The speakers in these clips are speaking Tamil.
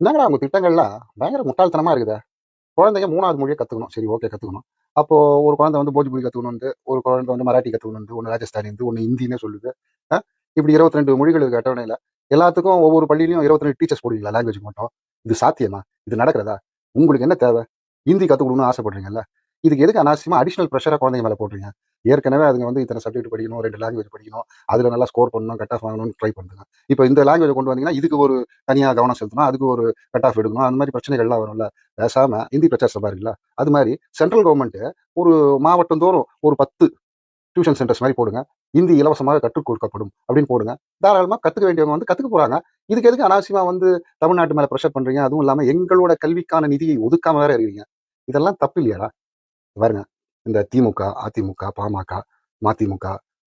என்னங்கடா அவங்க திட்டங்கள்லாம்? பயங்கர முட்டாள்தனமா இருக்குதா. குழந்தைங்க மூணாவது மொழியை கற்றுக்கணும் சரி ஓகே கற்றுக்கணும் அப்போ ஒரு குழந்தை வந்து போஜ்பூரி கற்றுக்கணும் ஒரு குழந்தை வந்து மராட்டி கத்துக்கணும்னு ஒன்று ராஜஸ்தானி இருந்து ஒன்று ஹிந்தின்னு சொல்லுது இப்படி இருபத்தி ரெண்டு மொழிகள் இருக்கு அட்டவணையில். எல்லாத்துக்கும் ஒவ்வொரு பள்ளியிலையும் இருபத்தி ரெண்டு டீச்சர்ஸ் போடுவீங்களா? லாங்குவேஜ் மட்டும். இது சாத்தியமா? இது நடக்கிறதா? உங்களுக்கு என்ன தேவை? ஹிந்தி கத்துக்கணும்னு ஆசைப்படுறீங்கல்ல? இதுக்கு எதுக்கு அனாவசியமா அடிஷனல் ப்ரெஷராக குழந்தைங்க மேலே போடுறீங்க? ஏற்கனவே அதுங்க வந்து இத்தனை சப்ஜெக்ட் படிக்கணும் ரெண்டு லாங்குவேஜ் படிக்கணும் அதில் நல்லா ஸ்கோர் பண்ணணும் கட் ஆஃப் வாங்கணும்னு ட்ரை பண்ணுங்க இப்போ இந்த லாங்குவேஜ் கொண்டு வந்தீங்கன்னா இதுக்கு ஒரு தனியாக கவனம் செலுத்தணும் அதுக்கு ஒரு கட் ஆஃப் எடுக்கணும் அந்த மாதிரி பிரச்சனைகள்லாம் வரும்ல. பேசாமல் இந்தி பிரச்சார சபா இருக்குல்ல அது மாதிரி சென்ட்ரல் கவர்மெண்ட்டு ஒரு மாவட்டம் தோறும் ஒரு பத்து டியூஷன் சென்டர்ஸ் மாதிரி போடுங்க. இந்தி இலவசமாக கற்றுக் கொடுக்கப்படும் அப்படின்னு போடுங்க. தாராளமாக கற்றுக்க வேண்டியவங்க வந்து கற்றுக்க போகிறாங்க இதுக்கு எதுக்கு அனாவசியமாக வந்து தமிழ்நாட்டு மேலே ப்ரெஷர் பண்ணுறீங்க அதுவும் இல்லாமல் எங்களோட கல்விக்கான நிதியை ஒதுக்காமல் வேற இருக்கீங்க. இதெல்லாம் தப்பு இல்லையாடா? பாருங்க. இந்த திமுக அதிமுக பாமக மதிமுக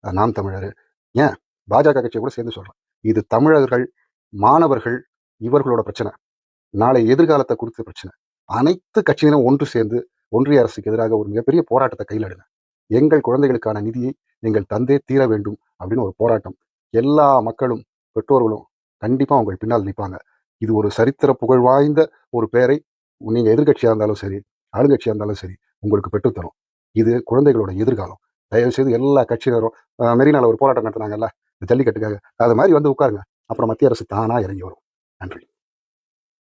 நாம் தமிழர் ஏன்? பாஜக கட்சியை கூட சேர்ந்து சொல்கிறேன் இது தமிழர்கள் மாணவர்கள் இவர்களோட பிரச்சனை. நாளை எதிர்காலத்தை குறித்த பிரச்சனை. அனைத்து கட்சியினரும் ஒன்று சேர்ந்து ஒன்றிய அரசுக்கு எதிராக ஒரு மிகப்பெரிய போராட்டத்தை கையில் எடுங்க. எங்கள் குழந்தைகளுக்கான நிதியை நீங்கள் தந்தே தீர வேண்டும் அப்படின்னு ஒரு போராட்டம். எல்லா மக்களும் பெற்றோர்களும் கண்டிப்பா உங்கள் பின்னால் நிற்பாங்க. இது ஒரு சரித்திர புகழ் வாய்ந்த ஒரு பெயரை நீங்கள் எதிர்க்கட்சியா இருந்தாலும் சரி ஆளுங்கட்சியாக இருந்தாலும் சரி உங்களுக்கு பெற்றுத்தரும். இது குழந்தைகளோட எதிர்காலம். தயவு செய்து எல்லா கட்சியினரும் மெரினாவில் மெரினால ஒரு போராட்டம் நடத்துனாங்கல்ல ஜல்லிக்கட்டுக்காக அது மாதிரி வந்து உட்காருங்க. அப்புறம் மத்திய அரசு தானா இறங்கி வரும். நன்றி.